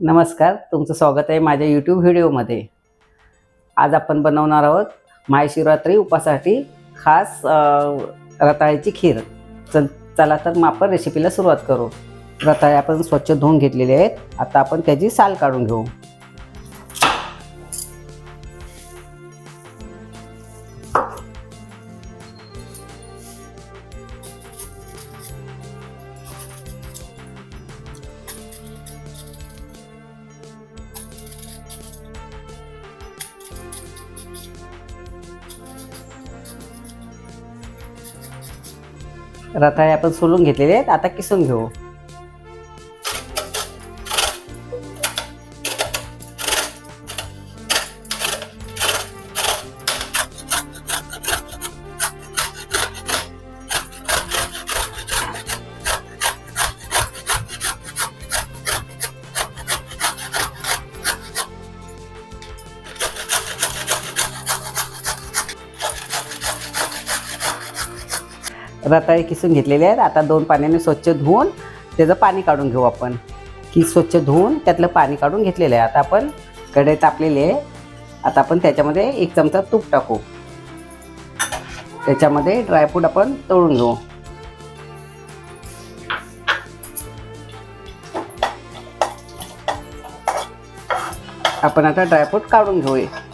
नमस्कार तुमचं स्वागत आहे माझ्या यूट्यूब व्हिडिओमध्ये. आज आपण बनवणार आहोत महाशिवरात्री उपासाठी खास रताळ्याची खीर. चल चला तर मग आपण रेसिपीला सुरुवात करू. रताळे आपण स्वच्छ धुवून घेतलेले आहेत. आता आपण त्याची साल काढून घेऊ. रताळे आपण सोलून घेतलेले आहेत. आता किसून घेऊ? रताळे किसून घेतलेले आहेत. आता दोन पाण्याने स्वच्छ धुवून त्याचं पाणी काढून घेऊ आपण. की स्वच्छ धुवून त्यातलं पाणी काढून घेतलेलं आहे. आता आपण कढई तापलेली आहे. आता आपण त्याच्यामध्ये एक चमचा तूप टाकू. त्याच्यामध्ये ड्रायफ्रूट आपण तळून घेऊ. आपण आता ड्रायफ्रूट काढून घेऊया.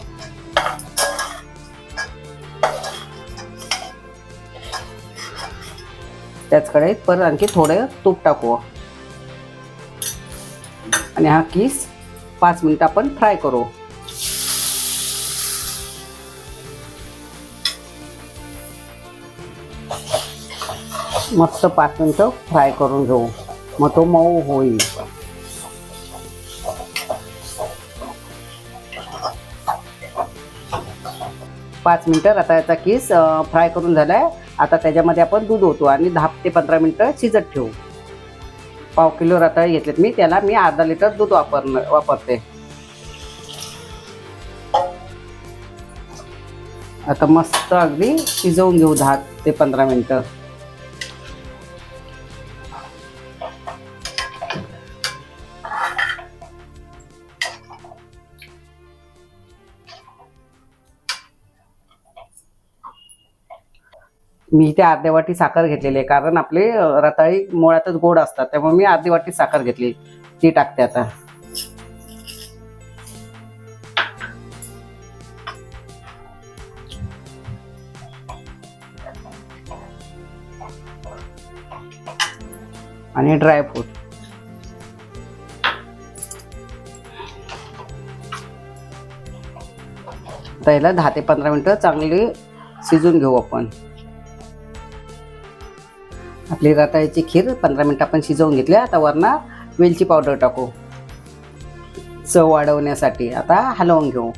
त्याच कढईत परत आणखी थोडं तूप टाकू आणि हा किस पाच मिनिट आपण फ्राय करू. मस्त पाच मिनटं फ्राय करून घेऊ. मग तो मऊ होईल. पाच मिनिटं रताळ्याचा किस फ्राय करून झालाय. आता त्याच्यामध्ये आपण दूध होतो आणि दहा ते पंधरा मिनटं शिजत ठेवू. पाव किलो रताळे घेतलेत मी त्याला मी अर्धा लिटर दूध वापर वापरते. आता मस्त अगदी शिजवून घेऊ दहा ते पंधरा मिनटं. मी इथे अर्ध्या वाटी साखर घेतलेली आहे. कारण आपले रताळी मुळातच गोड असतात. त्यामुळे मी अर्धी वाटी साखर घेतली. ती टाकते आता. आणि ड्रायफ्रूट त्याला दहा ते पंधरा मिनटं चांगली शिजून घेऊ आपण. आपली रताळ्याची खीर पंधरा मिनटं आपण शिजवून घेतली. आता वरनं वेलची पावडर टाकू. चव वाढवण्यासाठी आता हलवून घेऊ.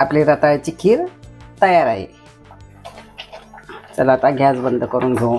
आपली रताळ्याची खीर तयार आहे. चला आता गॅस बंद करून घेऊ.